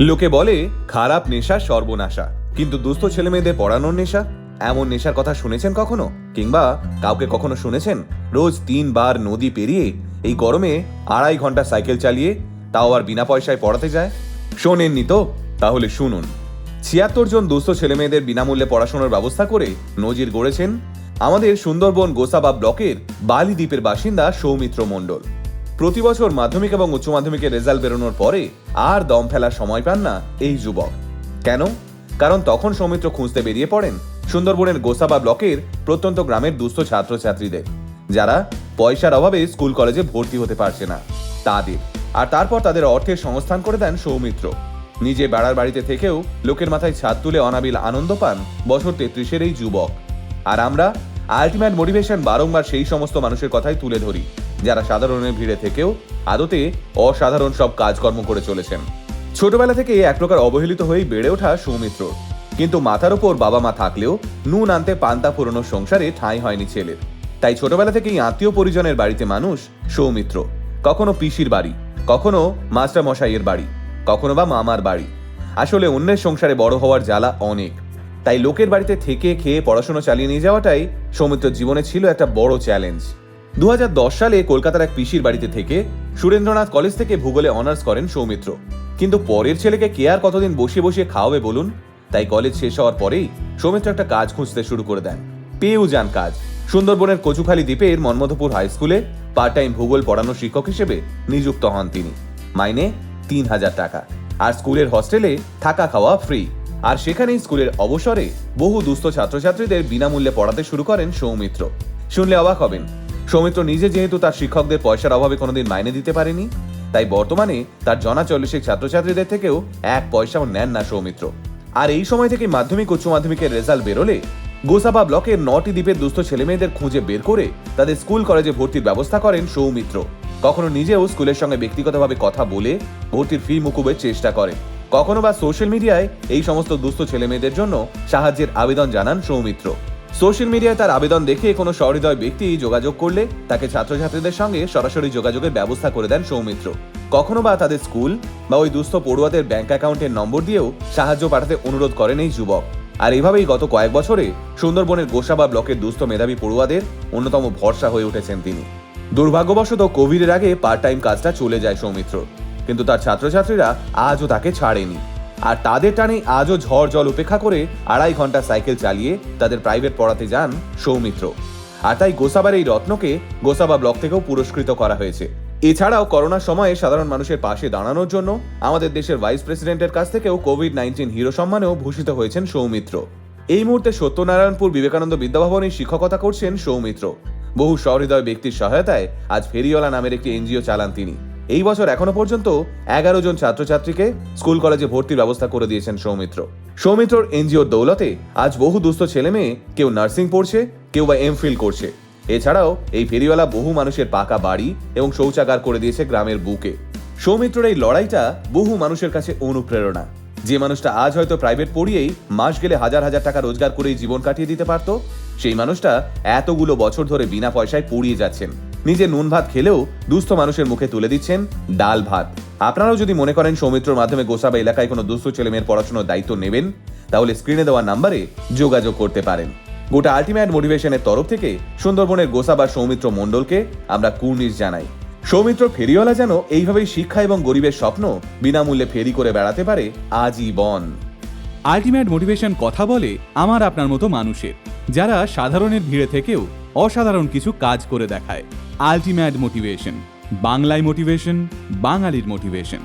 লোকে বলে, খারাপ নেশা সর্বনাশা। কিন্তু দুস্থ ছেলে মেয়েদের পড়ানোর নেশা? এমন নেশার কথা শুনেছেন কখনো? কিংবা কাউকে কখনো শুনেছেন? রোজ তিনবার নদী পেরিয়ে, এই গরমে আড়াই ঘণ্টা সাইকেল চালিয়ে, তাও আর বিনা পয়সায় পড়াতে যায়? শোনেননি তো? তাহলে শুনুন। ছিয়াত্তর জন দুস্থ ছেলে মেয়েদের বিনামূল্যে পড়াশোনার ব্যবস্থা করে নজির গড়েছেন আমাদের সুন্দরবন গোসাবা ব্লকের বালি দ্বীপের বাসিন্দা সৌমিত্র মণ্ডল। প্রতি বছর মাধ্যমিক এবং উচ্চ মাধ্যমিকের রেজাল্ট বেরোনোর পরে আর দম ফেলার সময় পান না এই যুবক। কেন? কারণ তখন সৌমিত্র খুঁজতে বেরিয়ে পড়েন সুন্দরবনের গোসাবা ব্লকের প্রত্যন্ত গ্রামের দুস্থ ছাত্রছাত্রীদের, যারা পয়সার অভাবে স্কুল কলেজে ভর্তি হতে পারছে না। তাদের। আর তারপর তাদের অর্থের সংস্থান করে দেন সৌমিত্র। নিজে বেড়ার বাড়িতে থেকেও লোকের মাথায় ছাদ তুলে অনাবিল আনন্দ পান বছর তেত্রিশের এই যুবক। আর আমরা আলটিমেট মোটিভেশন বারংবার সেই সমস্ত মানুষের কথাই তুলে ধরি। যারা সাধারণের ভিড়ে থেকেও আদতে অসাধারণ সব কাজকর্ম করে চলেছেন। ছোটবেলা থেকে এক প্রকার অবহেলিত হয়েই বেড়ে ওঠা সৌমিত্র। কিন্তু মাথার ওপর বাবা মা থাকলেও নুন আনতে পান্তা পুরনো সংসারে ঠাঁই হয়নি ছেলের। তাই ছোটবেলা থেকেই আত্মীয় পরিজনের বাড়িতে মানুষ সৌমিত্র। কখনো পিসির বাড়ি, কখনো মাস্টার মশাইয়ের বাড়ি, কখনো বা মামার বাড়ি। আসলে অন্যের সংসারে বড় হওয়ার জ্বালা অনেক। তাই লোকের বাড়িতে থেকে খেয়ে পড়াশোনা চালিয়ে নিয়ে যাওয়াটাই সৌমিত্র জীবনে ছিল একটা বড় চ্যালেঞ্জ। দু হাজার দশ সালে কলকাতার এক পিসির বাড়িতে থেকে সুরেন্দ্রনাথ কলেজ থেকে ভূগোলে অনার্স করেন সৌমিত্র। কিন্তু পরের ছেলেকে কে আর কতদিন বসিয়ে বসিয়ে খাওয়াবে বলুন? তাই কলেজ শেষ হওয়ার পরেই সৌমিত্র একটা কাজ খুঁজতে শুরু করে দেন। পেয়েও যান কাজ। সুন্দরবনের কচুখালী দ্বীপের মন্মথপুর হাই স্কুলে পার্ট টাইম ভূগোল পড়ানোর শিক্ষক হিসেবে নিযুক্ত হন তিনি। মাইনে তিন হাজার টাকা। আর স্কুলের হস্টেলে থাকা খাওয়া ফ্রি আর সেখানেই স্কুলের অবসরে বহু দুস্থ ছাত্রছাত্রীদের বিনামূল্যে পড়াতে শুরু করেন সৌমিত্র। শুনলে অবাক হবেন সৌমিত্র নিজে যেহেতু তার শিক্ষকদের পয়সার অভাবে কোনোদিন মাইনে দিতে পারেনি, তাই বর্তমানে তার জনা চল্লিশেক ছাত্রছাত্রীদের থেকেও এক পয়সাও নেন না সৌমিত্র। আর এই সময় থেকে মাধ্যমিক উচ্চ মাধ্যমিকের রেজাল্ট বেরোলে গোসাবা ব্লকের নটি দ্বীপের দুস্থ ছেলেমেয়েদের খুঁজে বের করে তাদের স্কুল কলেজে ভর্তির ব্যবস্থা করেন সৌমিত্র। কখনো নিজেও স্কুলের সঙ্গে ব্যক্তিগতভাবে কথা বলে ভর্তির ফি মুকুবের চেষ্টা করেন। কখনো বা সোশ্যাল মিডিয়ায় এই সমস্ত দুস্থ ছেলেমেয়েদের জন্য সাহায্যের আবেদন জানান সৌমিত্র। সোশ্যাল মিডিয়ায় তার আবেদন দেখে কোনো সহৃদয় ব্যক্তি যোগাযোগ করলে তাকে ছাত্রছাত্রীদের সঙ্গে সরাসরি যোগাযোগের ব্যবস্থা করে দেন সৌমিত্র। কখনো বা তাদের স্কুল বা ওই দুস্থ পড়ুয়াদের ব্যাংক অ্যাকাউন্টের নম্বর দিয়েও সাহায্য পাঠাতে অনুরোধ করেন এই যুবক। আর এভাবেই গত কয়েক বছরে সুন্দরবনের গোসাবা ব্লকের দুস্থ মেধাবী পড়ুয়াদের অন্যতম ভরসা হয়ে উঠেছেন তিনি। দুর্ভাগ্যবশত কোভিডের আগে পার্ট টাইম কাজটা চলে যায় সৌমিত্র। কিন্তু তার ছাত্রছাত্রীরা আজও তাকে ছাড়েনি। আর তাদের টানে আজও ঝড় জল উপেক্ষা করে আড়াই ঘণ্টা সাইকেল চালিয়ে তাদের প্রাইভেট পড়াতে যান সৌমিত্র। আর তাই গোসাবার এই রত্নকে গোসাবা ব্লক থেকেও পুরস্কৃত করা হয়েছে। এছাড়াও করোনার সময়ে সাধারণ মানুষের পাশে দাঁড়ানোর জন্য আমাদের দেশের ভাইস প্রেসিডেন্টের কাছ থেকেও কোভিড নাইন্টিন হিরো সম্মানেও ভূষিত হয়েছেন সৌমিত্র। এই মুহূর্তে সত্যনারায়ণপুর বিবেকানন্দ বিদ্যাভবনে শিক্ষকতা করছেন সৌমিত্র। বহু সহৃদয় ব্যক্তির সহায়তায় আজ ফেরিওয়ালা নামের একটি এনজিও চালান তিনি। এই বছর এখনও পর্যন্ত এগারো জন ছাত্রছাত্রীকে স্কুল কলেজে ভর্তির ব্যবস্থা করে দিয়েছেন সৌমিত্র। সৌমিত্রর এনজিওর দৌলতে আজ বহু দুস্থ ছেলে মেয়ে কেউ নার্সিং পড়ছে, কেউ বা এমফিল করছে। এছাড়াও এই ফেরিওয়ালা বহু মানুষের পাকা বাড়ি এবং শৌচাগার করে দিয়েছে গ্রামের বুকে। সৌমিত্রর এই লড়াইটা বহু মানুষের কাছে অনুপ্রেরণা। যে মানুষটা আজ হয়তো প্রাইভেট পড়িয়েই মাস গেলে হাজার হাজার টাকা রোজগার করেই জীবন কাটিয়ে দিতে পারত, সেই মানুষটা এতগুলো বছর ধরে বিনা পয়সায় পড়িয়ে যাচ্ছেন। নিজে নুন ভাত খেলেও দুস্থ মানুষের মুখে তুলে দিচ্ছেন ডাল ভাত। আপনারাও যদি মনে করেন সৌমিত্রর মাধ্যমে গোসাবা এলাকায় কোনো দুস্থ ছেলেমেয়ের পড়াশোনার দায়িত্ব নেবেন, তাহলে স্ক্রিনে দেওয়া নাম্বারে যোগাযোগ করতে পারেন। গোটা আলটিমেট মোটিভেশনের তরফ থেকে সুন্দরবনের গোসাবা সৌমিত্র মণ্ডলকে আমরা কুর্নিশ জানাই। সৌমিত্র ফেরিওয়ালা যেন এইভাবেই শিক্ষা এবং গরিবের স্বপ্ন বিনামূল্যে ফেরি করে বেড়াতে পারে আজীবন আলটিমেট মোটিভেশন কথা বলে আমার আপনার মতো মানুষের, যারা সাধারণের ভিড়ে থেকেও অসাধারণ কিছু কাজ করে দেখায়। আলটিমেট মোটিভেশন বাংলায় মোটিভেশন বাঙালির মোটিভেশন।